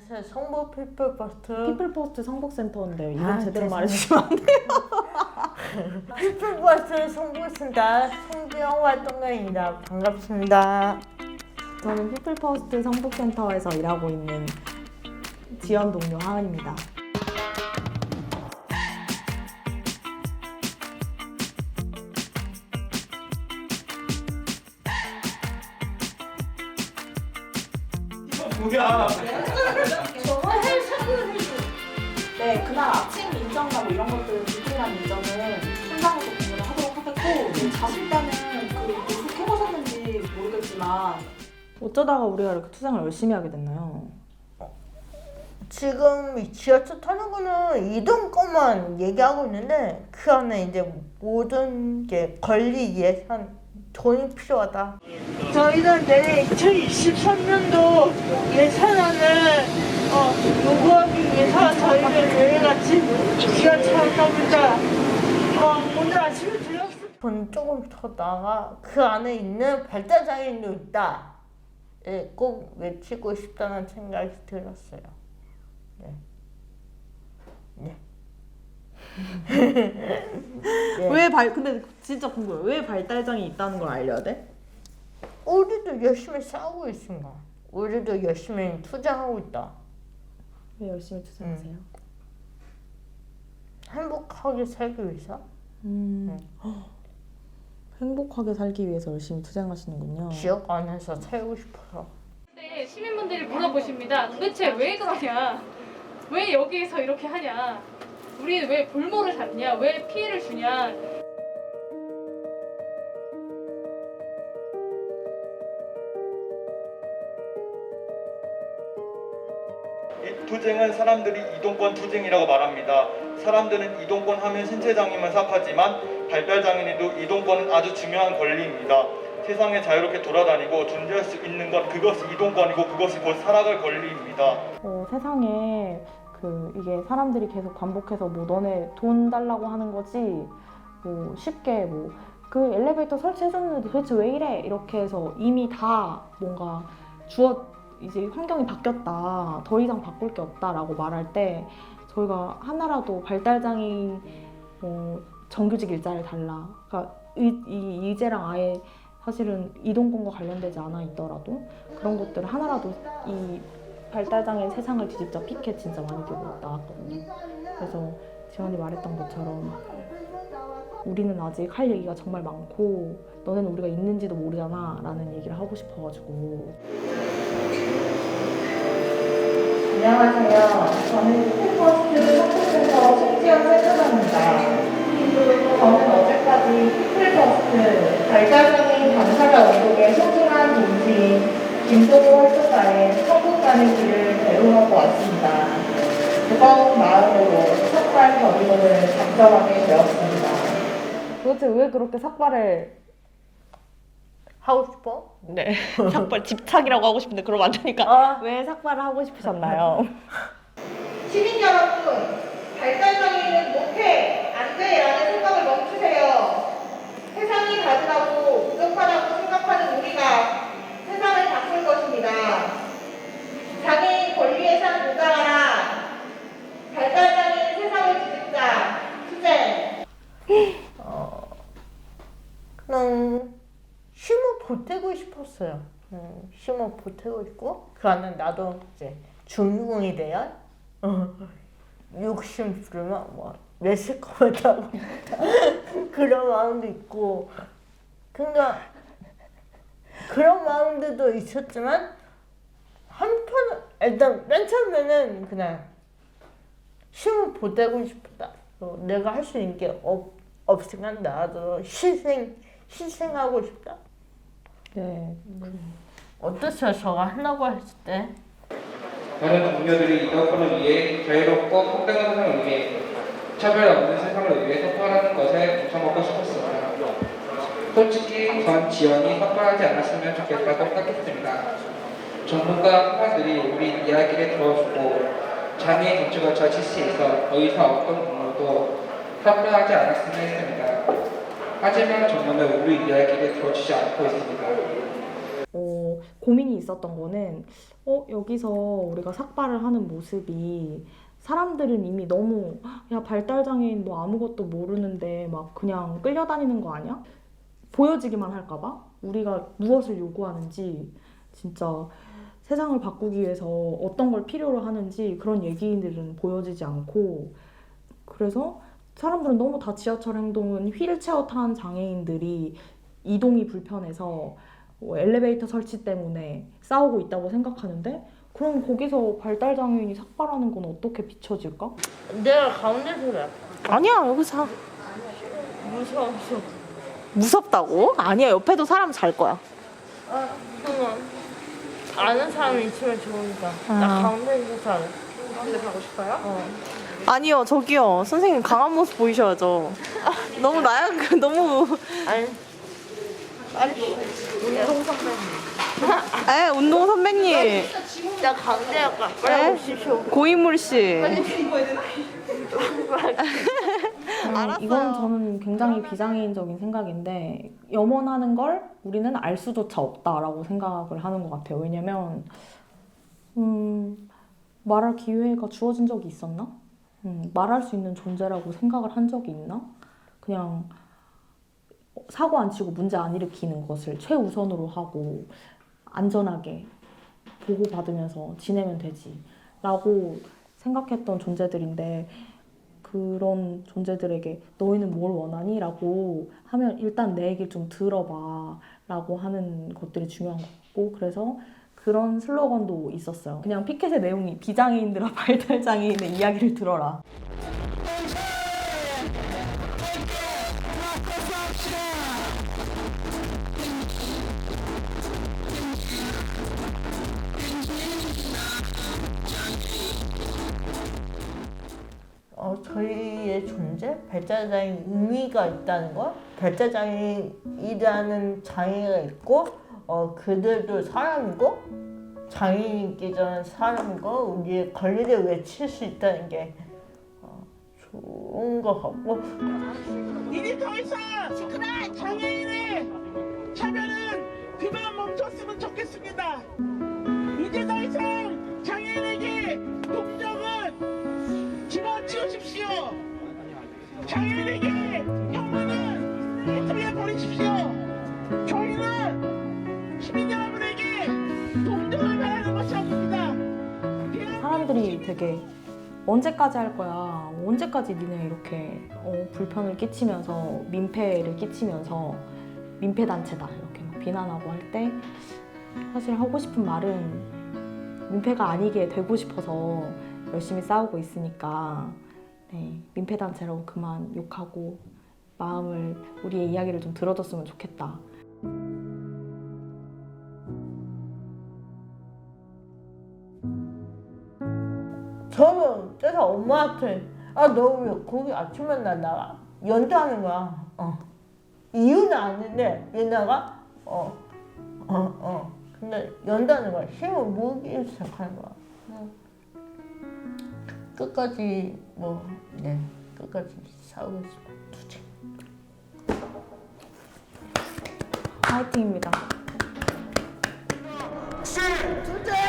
안녕하세요. 성북 피플버스트 피플퍼스트 성북센터인데 이건 아, 제대로. 말해주시면 안 돼요? 피플버스트 성북센터 송지영 활동가입니다. 반갑습니다. 저는 피플퍼스트 성북센터에서 일하고 있는 지연 동료 하은입니다. 뭐야? 네, 그날 아침 인정과 뭐 이런 것들 디테일한 인정은 현장에서 공유를 하도록 하겠고 네, 자실 때는 그 계속 해보셨는지 모르겠지만 어쩌다가 우리가 이렇게 투쟁을 열심히 하게 됐나요? 지금 이 지하철 타는 거는 이동 것만 얘기하고 있는데 그 안에 이제 모든 게 권리 예산 돈이 필요하다. 저희는 내년 2023년도 예산안을 어, 요구하기 위해서 저희는 매일같이 지하철을 탑니다. 어, 오늘 아침에 들렸어요. 돈 조금 더 나가 그 안에 있는 발달장애인도 있다. 예, 꼭 외치고 싶다는 생각이 들었어요. 네. 네. 네. 왜 발, 근데 진짜 궁금해요. 왜 발달장애 있다는 걸 알려야 돼? 우리도 열심히 싸우고 있습니다. 우리도 열심히 투쟁하고 있다. 왜 열심히 투쟁하세요? 행복하게 살기 위해서 음. 행복하게 살기 위해서 열심히 투쟁하시는군요. 지역 안에서 살고 싶어서. 네, 시민분들이 물어보십니다. 도대체 왜 그러냐? 왜 여기에서 이렇게 하냐? 우리 왜 볼모를 잡냐? 왜 피해를 주냐? 이 투쟁은 사람들이 이동권 투쟁이라고 말합니다. 사람들은 이동권 하면 신체 장애만 생각하지만 발달 장애인도 이동권은 아주 중요한 권리입니다. 세상에 자유롭게 돌아다니고 존재할 수 있는 것 그것이 이동권이고 그것이 곧 살아갈 권리입니다. 어, 세상에 그 이게 사람들이 계속 반복해서 뭐 너네 돈 달라고 하는 거지? 뭐 쉽게 뭐 그 엘리베이터 설치해줬는데 도대체 왜 이래? 이렇게 해서 이미 다 뭔가 주어 이제 환경이 바뀌었다. 더 이상 바꿀 게 없다라고 말할 때 저희가 하나라도 발달장애인 뭐 정규직 일자를 달라. 그러니까 이, 이 이제랑 아예 사실은 이동권과 관련되지 않아 있더라도 그런 것들을 하나라도 이 발달장애 세상을 뒤집자 피켓 진짜 많이 들고 나왔거든요. 그래서 지원이 말했던 것처럼 우리는 아직 할 얘기가 정말 많고 너네는 우리가 있는지도 모르잖아 라는 얘기를 하고 싶어가지고 안녕하세요. 저는 피플버스트 성북센터 송지연 센터장입니다. 저는 어제까지 피플버스트 발달장애인 감사자 운동의 소중한 동지인 김동호 활동가의 가는 길을 배웅하고 왔습니다. 무거운 마음으로 삭발 거리를 작정하게 되었습니다. 도대체 왜 그렇게 삭발을 하고 싶어? 네 삭발 집착이라고 하고 싶은데 그러면 안 되니까 아, 왜 삭발을 하고 싶으셨나요? 시민 여러분, 발달장애인은 못해, 안 돼, 라는 생각을 멈추세요. 세상이 가증하고 부족하다고 생각하는 우리가 세상을 바꿀 것입니다. 장애인 권리의 상 보장하라. 발달장애인 세상을 뒤집자. 투쟁. 어, 그냥 힘을 싶었어요. 음, 힘을 보태고 있고 그 안에 나도 이제 주인공이 돼야 어, 욕심 부르면 뭐 내실 다 그런 마음도 있고 그러니까 그런 마음들도 있었지만 한편 일단 맨 처음에는 그냥 힘을 보태고 싶다. 어, 내가 할 수 있는 게 없, 없으니까 나도 희생 희생하고 싶다. 네 어땠어요? 저가 한다고 했을 때? 많은 동료들이 이동권을 위해 자유롭고 평등한 세상을 위해 차별 없는 세상을 위해 선포하는 것에 동참하고 싶었습니다. 솔직히 전 지원이 선포하지 않았으면 좋겠다고 생각했습니다. 전문가 사람들이 우리 이야기를 들어주고 장애인 정치가 저 지시에서 더 이상 어떤 동료도 선포하지 않았으면 했습니다. 하지만 정부는 우리 이야기를 들어주지 않고 있습니다. 어, 고민이 있 있었던 거는 어 여기서 우리가 삭발을 하는 모습이 사람들은 이미 너무 야 발달 장애인 뭐 아무것도 모르는데 막 그냥 끌려다니는 거 아니야? 보여지기만 할까 봐 우리가 무엇을 요구하는지 진짜 세상을 바꾸기 위해서 어떤 걸 필요로 하는지 그런 얘기들은 보여지지 않고 그래서 사람들은 너무 다 지하철 행동은 휠체어 탄 장애인들이 이동이 불편해서 뭐 엘리베이터 설치 때문에 싸우고 있다고 생각하는데 그럼 거기서 발달 장애인이 삭발하는 건 어떻게 비춰질까? 내가 가운데서 그래. 아니야 여기 자 무서워서. 무섭다고? 아니야 옆에도 사람 잘 거야 아, 그건 아는 사람이 있으면 좋으니까. 아. 나 가운데서 살아. 가운데 가고 싶어요? 어. 아니요 저기요 선생님 강한 모습 보이셔야죠 너무 나약 너무 아니. 빨리. 운동 선배님. 에 운동 선배님 나 할까? 네? 빨리 오십시오. 고인물 씨 알았어요. 이건 저는 굉장히 비장애인적인 생각인데 염원하는 걸 우리는 알 수조차 없다라고 생각을 하는 것 같아요. 왜냐면 음, 말할 기회가 주어진 적이 있었나? 음, 말할 수 있는 존재라고 생각을 한 적이 있나? 그냥 사고 안 치고 문제 안 일으키는 것을 최우선으로 하고 안전하게 보호받으면서 지내면 되지 라고 생각했던 존재들인데 그런 존재들에게 너희는 뭘 원하니? 라고 하면 일단 내 얘기를 좀 들어봐 라고 하는 것들이 중요한 것 같고 그래서 그런 슬로건도 있었어요. 그냥 피켓의 내용이 비장애인들아 발달장애인의 이야기를 들어라. 어, 저희의 존재, 발자장애 의미가 있다는 거, 발자장애이라는 장애가 있고, 어, 그들도 사람이고, 장애인이기 전 사람이고, 우리의 권리를 외칠 수 있다는 게 어, 좋은 것 같고, 이제 더 이상 장애인의 차별은 그만 멈췄으면 좋겠습니다. 이제 더 이상 장애인에게 동정은 집어치우십시오. 장애인에게 되게 언제까지 할 거야? 언제까지 니네 이렇게 어, 불편을 끼치면서 민폐를 끼치면서 민폐 단체다 이렇게 막 비난하고 할 때 사실 하고 싶은 말은 민폐가 아니게 되고 싶어서 열심히 싸우고 있으니까 네, 민폐 단체라고 그만 욕하고 마음을 우리의 이야기를 좀 들어줬으면 좋겠다. 저는 그래서 엄마한테, 아, 너 왜 거기 아침에 날 나가? 연다는 거야. 어. 이유는 아는데, 얘네가, 어, 어, 어. 근데 연다는 거야. 힘을 모으기 시작하는 거야. 그냥 끝까지, 뭐, 네, 끝까지 싸우고 있습니다. 투쟁. 화이팅입니다. 투쟁!